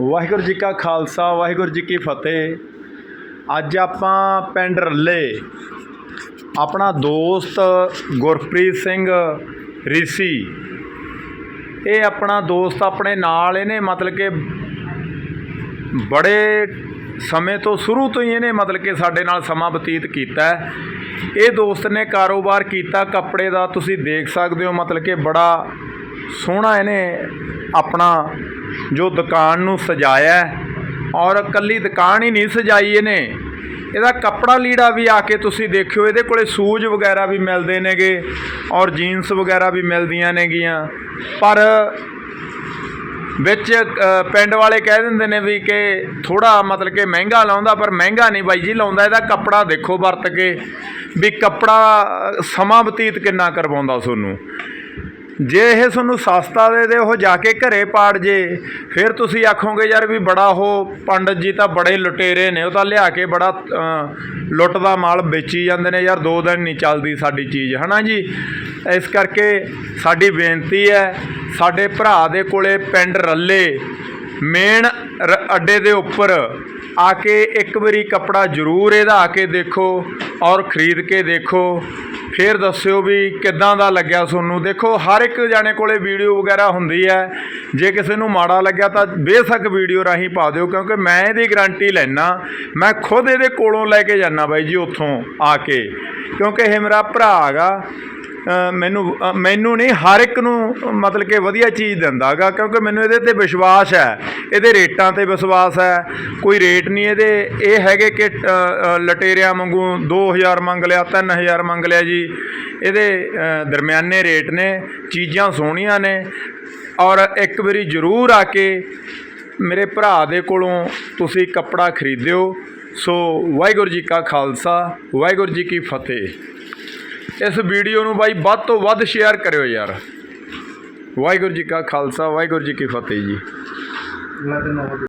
ਵਾਹਿਗੁਰੂ ਜੀ ਕਾ ਖਾਲਸਾ, ਵਾਹਿਗੁਰੂ ਜੀ ਕੀ ਫਤਿਹ। ਅੱਜ ਆਪਾਂ ਪਿੰਡ ਰੱਲੇ। ਆਪਣਾ ਦੋਸਤ ਗੁਰਪ੍ਰੀਤ ਸਿੰਘ ਰੀਸੀ। ਇਹ ਆਪਣਾ ਦੋਸਤ ਆਪਣੇ ਨਾਲ ਇਹਨੇ ਮਤਲਬ ਕਿ ਬੜੇ ਸਮੇਂ ਤੋਂ ਸ਼ੁਰੂ ਤੋਂ ਹੀ ਇਹਨੇ ਮਤਲਬ ਕਿ ਸਾਡੇ ਨਾਲ ਸਮਾਂ ਬਤੀਤ ਕੀਤਾ ਹੈ। ਇਹ ਦੋਸਤ ਨੇ ਕਾਰੋਬਾਰ ਕੀਤਾ ਕੱਪੜੇ ਦਾ, ਤੁਸੀਂ ਦੇਖ ਸਕਦੇ ਹੋ ਮਤਲਬ ਕਿ ਬੜਾ ਸੋਹਣਾ ਇਹਨੇ ਆਪਣਾ ਜੋ ਦੁਕਾਨ ਨੂੰ ਸਜਾਇਆ ਔਰ ਕੱਲੀ ਦੁਕਾਨ ਹੀ ਨਹੀਂ ਸਜਾਈ ਇਹਨੇ। ਇਹਦਾ ਕੱਪੜਾ ਲੀੜਾ ਵੀ ਆ ਕੇ ਤੁਸੀਂ ਦੇਖਿਓ, ਇਹਦੇ ਕੋਲੇ ਸ਼ੂਜ਼ ਵਗੈਰਾ ਵੀ ਮਿਲਦੇ ਨੇਗੇ ਔਰ ਜੀਨਸ ਵਗੈਰਾ ਵੀ ਮਿਲਦੀਆਂ ਨੇਗੀਆਂ। ਪਰ ਵਿੱਚ ਪਿੰਡ ਵਾਲੇ ਕਹਿ ਦਿੰਦੇ ਨੇ ਵੀ ਕਿ ਥੋੜਾ ਮਤਲਬ ਕਿ ਮਹਿੰਗਾ ਲਾਉਂਦਾ, ਪਰ ਮਹਿੰਗਾ ਨਹੀਂ ਬਾਈ ਜੀ ਲਾਉਂਦਾ। ਇਹਦਾ ਕੱਪੜਾ ਦੇਖੋ ਵਰਤ ਕੇ ਵੀ ਕੱਪੜਾ ਸਮਾਂ ਬਤੀਤ ਕਿੰਨਾ ਕਰਵਾਉਂਦਾ ਤੁਹਾਨੂੰ। ਜੇ ਇਹ ਤੁਹਾਨੂੰ ਸਸਤਾ ਦੇ ਦੇ ਉਹ ਜਾ ਕੇ ਘਰੇ ਪਾੜ ਜੇ। ਫਿਰ ਤੁਸੀਂ ਆਖੋਗੇ ਯਾਰ ਵੀ ਬੜਾ ਉਹ ਪੰਡਤ ਜੀ ਤਾਂ ਬੜੇ ਲੁਟੇਰੇ ਨੇ ਉਹ ਤਾਂ ਲਿਆ ਕੇ ਬੜਾ ਅ, ਲੁੱਟ ਦਾ ਮਾਲ ਵੇਚੀ ਜਾਂਦੇ ਨੇ। ਯਾਰ ਦੋ ਦਿਨ ਨਹੀਂ ਚੱਲਦੀ ਸਾਡੀ ਚੀਜ਼। ਹਨਾ ਜੀ? ਇਸ ਕਰਕੇ ਸਾਡੀ ਬੇਨਤੀ ਹੈ ਸਾਡੇ ਭਰਾ ਦੇ ਕੋਲੇ ਪਿੰਡ ਰੱਲੇ ਮੇਨ ਅੱਡੇ ਦੇ ਉੱਪਰ ਆ ਕੇ ਇੱਕ ਵਾਰੀ ਕੱਪੜਾ ਜ਼ਰੂਰ ਇਹਦਾ ਆ ਕੇ ਦੇਖੋ ਔਰ ਖਰੀਦ ਕੇ ਦੇਖੋ। ਫਿਰ ਦੱਸਿਓ ਵੀ ਕਿੱਦਾਂ ਦਾ ਲੱਗਿਆ ਤੁਹਾਨੂੰ ਦੇਖੋ, ਹਰ ਇੱਕ ਜਾਣੇ ਕੋਲੇ ਵੀਡੀਓ ਵਗੈਰਾ ਹੁੰਦੀ ਹੈ। ਜੇ ਕਿਸੇ ਨੂੰ ਮਾੜਾ ਲੱਗਿਆ ਤਾਂ ਬੇਸ਼ੱਕ ਵੀਡੀਓ ਰਾਹੀਂ ਪਾ ਦਿਓ, ਕਿਉਂਕਿ ਮੈਂ ਇਹਦੀ ਗਾਰੰਟੀ ਲੈਣਾ ਮੈਂ ਖੁਦ ਇਹਦੇ ਕੋਲੋਂ ਲੈ ਕੇ ਜਾਣਾ ਬਾਈ ਜੀ ਉੱਥੋਂ ਆ ਕੇ। ਕਿਉਂਕਿ ਇਹ ਮੇਰਾ ਭਰਾ ਹੈਗਾ। ਮੈਨੂੰ ਮੈਨੂੰ ਨਹੀਂ ਹਰ ਇੱਕ ਨੂੰ ਮਤਲਬ ਕਿ ਵਧੀਆ ਚੀਜ਼ ਦਿੰਦਾ ਹੈਗਾ ਕਿਉਂਕਿ ਮੈਨੂੰ ਇਹਦੇ ਤੇ ਵਿਸ਼ਵਾਸ ਹੈ। ਇਹਦੇ ਰੇਟਾਂ ਤੇ ਵਿਸ਼ਵਾਸ ਹੈ। ਕੋਈ ਰੇਟ ਨਹੀਂ ਇਹਦੇ। ਇਹ ਹੈਗੇ ਕਿ ਅ, ਅ, ਲਟੇਰਿਆਂ ਵਾਂਗੂ 2000 ਮੰਗ ਲਿਆ 3000 ਮੰਗ ਲਿਆ ਜੀ। ਇਹਦੇ ਦਰਮਿਆਨੇ ਰੇਟ ਨੇ ਚੀਜ਼ਾਂ ਸੋਹਣੀਆਂ ਨੇ। ਔਰ ਇੱਕ ਵਾਰੀ ਜ਼ਰੂਰ ਆ ਕੇ ਮੇਰੇ ਭਰਾ ਦੇ ਕੋਲੋਂ ਤੁਸੀਂ ਕੱਪੜਾ ਖਰੀਦਿਓ। ਸੋ ਵਾਹਿਗੁਰੂ ਜੀ ਕਾ ਖਾਲਸਾ ਵਾਹਿਗੁਰੂ ਜੀ ਕੀ ਫਤਿਹ। ਇਸ ਵੀਡੀਓ ਨੂੰ ਬਾਈ ਵੱਧ ਤੋਂ ਵੱਧ ਸ਼ੇਅਰ ਕਰਿਓ ਯਾਰ। ਵਾਹਿਗੁਰੂ ਜੀ ਕਾ ਖਾਲਸਾ, ਵਾਹਿਗੁਰੂ ਜੀ ਕੀ ਫਤਿਹ ਜੀ।